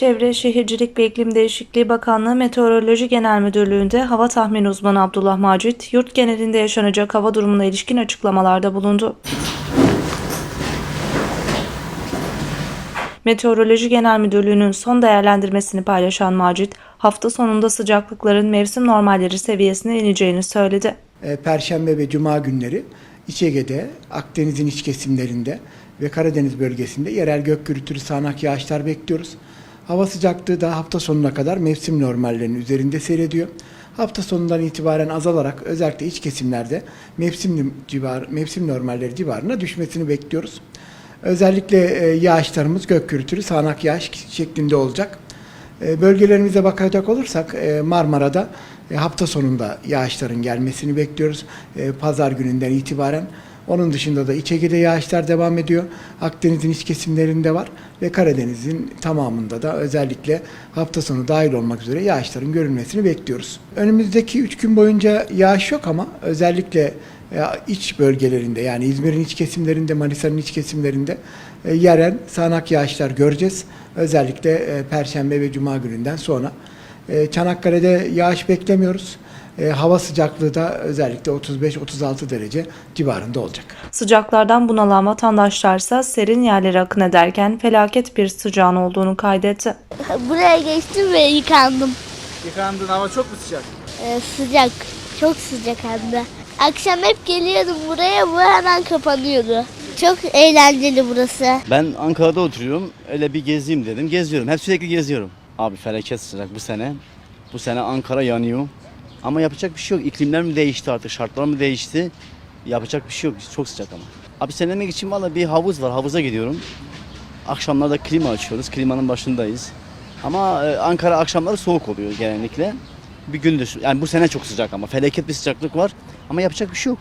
Çevre, Şehircilik ve İklim Değişikliği Bakanlığı Meteoroloji Genel Müdürlüğü'nde hava tahmini uzmanı Abdullah Macit, yurt genelinde yaşanacak hava durumuna ilişkin açıklamalarda bulundu. Meteoroloji Genel Müdürlüğü'nün son değerlendirmesini paylaşan Macit, hafta sonunda sıcaklıkların mevsim normalleri seviyesine ineceğini söyledi. E, Perşembe ve Cuma günleri İç Ege'de, Akdeniz'in iç kesimlerinde ve Karadeniz bölgesinde yerel gök gürültülü sağanak yağışlar bekliyoruz. Hava sıcaklığı da hafta sonuna kadar mevsim normallerinin üzerinde seyrediyor. Hafta sonundan itibaren azalarak özellikle iç kesimlerde mevsim civar mevsim normalleri civarına düşmesini bekliyoruz. Özellikle e, yağışlarımız gök gürültülü sağanak yağış şeklinde olacak. E, Bölgelerimize bakacak olursak e, Marmara'da hafta sonunda yağışların gelmesini bekliyoruz. Pazar gününden itibaren. Onun dışında da İç Ege'de yağışlar devam ediyor. Akdeniz'in iç kesimlerinde var ve Karadeniz'in tamamında da özellikle hafta sonu dahil olmak üzere yağışların görülmesini bekliyoruz. Önümüzdeki 3 gün boyunca yağış yok ama özellikle e, iç bölgelerinde yani İzmir'in iç kesimlerinde, Manisa'nın iç kesimlerinde e, yerel sağanak yağışlar göreceğiz. Özellikle e, Perşembe ve Cuma gününden sonra. Çanakkale'de yağış beklemiyoruz. E, Hava sıcaklığı da özellikle 35-36 derece civarında olacak. Sıcaklardan bunalan vatandaşlarsa serin yerlere akın ederken felaket bir sıcağın olduğunu kaydetti. Buraya geçtim ve yıkandım. Yıkandın hava çok mu sıcak? Ee, sıcak. Çok sıcak hem de. Akşam hep geliyordum buraya bu hemen kapanıyordu. Çok eğlenceli burası. Ben Ankara'da oturuyorum. Öyle bir gezeyim dedim. Geziyorum. Hep sürekli geziyorum. Abi felaket sıcak bu sene. Bu sene Ankara yanıyor. Ama yapacak bir şey yok. İklimler mi değişti artık? Şartlar mı değişti? Yapacak bir şey yok. Çok sıcak ama. Abi serinlemek için valla bir havuz var. Havuza gidiyorum. Akşamlarda klima açıyoruz. Klimanın başındayız. Ama e, Ankara akşamları soğuk oluyor genellikle. Bir gündüz. Yani bu sene çok sıcak ama. Felaket bir sıcaklık var. Ama yapacak bir şey yok.